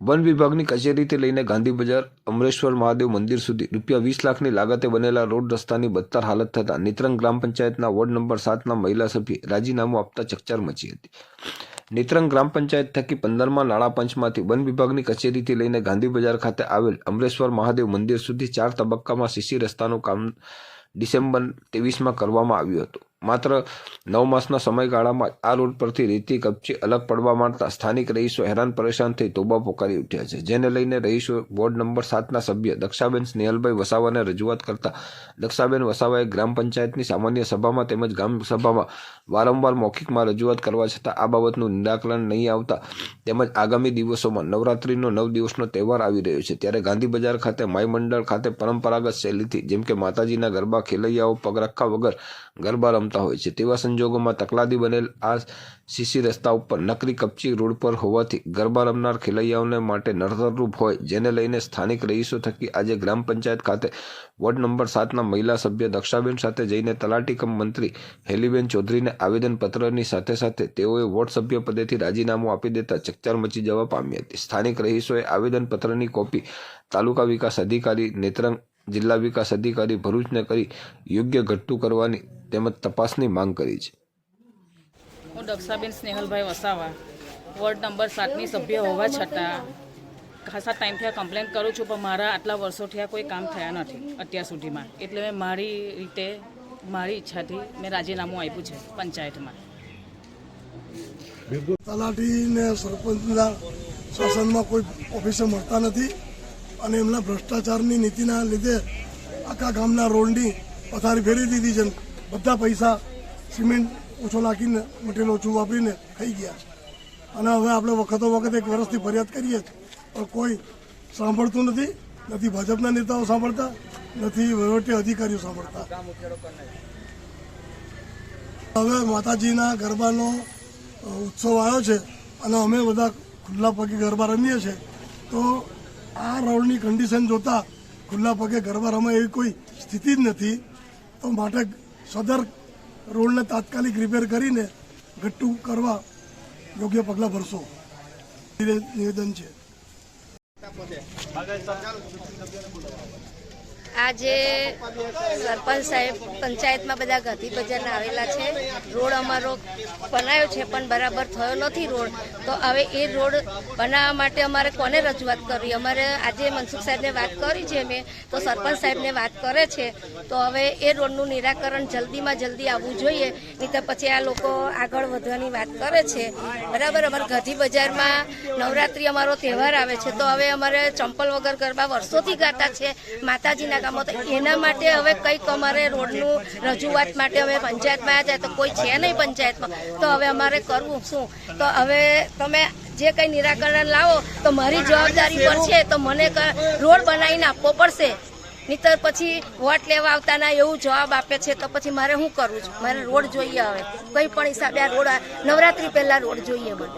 One વિભાગની કચેરીથી લઈને ગાંધી બજાર, અમરેશ્વર મહાદેવ મંદિર સુધી રૂપિયા વીસ લાખની લાગતે બનેલા રોડ રસ્તાની બદતર હાલત થતાં નેત્રંગ ગ્રામ પંચાયતના વોર્ડ નંબર સાતના મહિલા સભ્યે રાજીનામું આપતા ચકચાર મચી હતી. નેત્રંગ ગ્રામ પંચાયત થકી પંદરમાં નાણાં પંચમાંથી વન વિભાગની કચેરીથી લઈને ગાંધી બજાર ખાતે આવેલ અમરેશ્વર મહાદેવ મંદિર સુધી ચાર તબક્કામાં સીસી રસ્તાનું કામ ડિસેમ્બર ત્રેવીસમાં કરવામાં આવ્યું હતું. માત્ર નવ માસના સમયગાળામાં આ રોડ પરથી રેતી કપચી અલગ પડવા માંડતા સ્થાનિક રહીશો હેરાન પરેશાન થઈ તોબા પોકારી ઉઠ્યા છે. જેને લઈને રહીશો બોર્ડ નંબર સાતના સભ્ય દક્ષાબેન સ્નેહલભાઈ વસાવાને રજૂઆત કરતા દક્ષાબેન વસાવાએ ગ્રામ પંચાયતની સામાન્ય સભામાં તેમજ ગ્રામ સભામાં વારંવાર મૌખિકમાં રજૂઆત કરવા છતાં આ બાબતનું નિરાકરણ નહીં આવતા તેમજ આગામી દિવસોમાં નવરાત્રિનો નવ દિવસનો તહેવાર આવી રહ્યો છે. ત્યારે ગાંધી બજાર ખાતે માય મંડળ ખાતે પરંપરાગત શૈલીથી જેમ કે માતાજીના ગરબા, ખેલૈયાઓ પગ રખા વગર ગરબા રમતા હોય છે. તેવા સંજોગોમાં તકલાદી બનેલ આ સીસી રસ્તા ઉપર નકરી કપચી રોડ પર હોવાથી ગરબા રમનાર ખેલૈયાઓને માટે નડતરરૂપ હોય, જેને લઈને સ્થાનિક રહીશો થકી આજે ગ્રામ પંચાયત ખાતે વોર્ડ નંબર સાતના મહિલા સભ્ય દક્ષાબેન સાથે જઈને તલાટીકમ મંત્રી હેલીબેન ચૌધરીને આવેદનપત્રની સાથે સાથે તેઓએ વોર્ડ સભ્ય પદેથી રાજીનામું આપી દેતા ચકચાર મચી જવા પામી હતી. સ્થાનિક રહીશોએ આવેદનપત્રની કોપી તાલુકા વિકાસ અધિકારી નેત્રંગ જિલ્લા વિકાસ અધિકારી ભરૂચને કરી યોગ્ય ઘટતું કરવાની તેમજ તપાસની માંગ કરી છે. હું દક્ષાબેન સ્નેહલભાઈ વસાવા વોર્ડ નંબર સાતની સભ્ય હોવા છતાં ખાસા ટાઈમથી આ કમ્પ્લેન કરું છું પણ મારા આટલા વર્ષોથી આ કોઈ કામ થયા નથી અત્યાર સુધીમાં. એટલે મેં મારી રીતે મારી ઈચ્છાથી મેં રાજીનામું આપ્યું છે પંચાયતમાં. તલાટીને સરપંચના શાસનમાં કોઈ ઓફિસર મળતા નથી. અને એમના ભ્રષ્ટાચારની નીતિના લીધે આખા ગામના રોડની પથારી ફેરી દીધી છે. બધા પૈસા સિમેન્ટ ઓછો નાખીને મટીરિયલ ઓછું વાપરીને ખાઈ ગયા અને હવે આપણે વખતો વખત એક વર્ષથી ફરિયાદ કરીએ પણ કોઈ સાંભળતું નથી નથી ભાજપના નેતાઓ સાંભળતા, નથી વહીવટી અધિકારીઓ સાંભળતા. હવે માતાજીના ગરબાનો ઉત્સવ આવ્યો છે અને અમે બધા ખુલ્લા પગે ગરબા રમીએ છીએ. તો આ રોડની કન્ડિશન જોતા ખુલ્લા પગે ગરબા રમાય એવી કોઈ સ્થિતિ જ નથી. તો માટે સદર રોડને તાત્કાલિક રિપેર કરીને ગટ્ટુ કરવા યોગ્ય પગલાં ભરશો. નિવેદન છે. આજે સરપંચ સાહેબ પંચાયતમાં બધા ગાંધી બજારના આવેલા છે. રોડ અમારો બનાવ્યો છે, પણ બરાબર થયો નથી રોડ. તો હવે એ રોડ બનાવવા માટે અમારે કોને રજૂઆત કરવી? અમારે આજે મનસુખ સાહેબને વાત કરી છે મેં, તો સરપંચ સાહેબને વાત કરે છે. તો હવે એ રોડનું નિરાકરણ જલ્દીમાં જલ્દી આવવું જોઈએ નહીં પછી આ લોકો આગળ વધવાની વાત કરે છે. બરાબર, અમારે ગાંધી બજારમાં નવરાત્રિ અમારો તહેવાર આવે છે. તો હવે અમારે ચંપલ વગર ગરબા વર્ષોથી ગાતા છે. માતાજીના કામો તો એના માટે હવે કંઈક અમારે રોડનું રજૂઆત માટે અમે પંચાયતમાં આવ્યા છે, તો કોઈ છે નહીં પંચાયતમાં. તો હવે અમારે કરવું શું? તો હવે તમે જે કંઈ નિરાકરણ લાવો, તો મારી જવાબદારી પર છે, તો મને રોડ બનાવીને આપવો પડશે. નહીતર પછી વોટ લેવા આવતાના એવું જવાબ આપે છે, તો પછી મારે શું કરવું છું? મારે રોડ જોઈએ હવે. કંઈ પણ હિસાબે આ રોડ નવરાત્રી પહેલા રોડ જોઈએ મને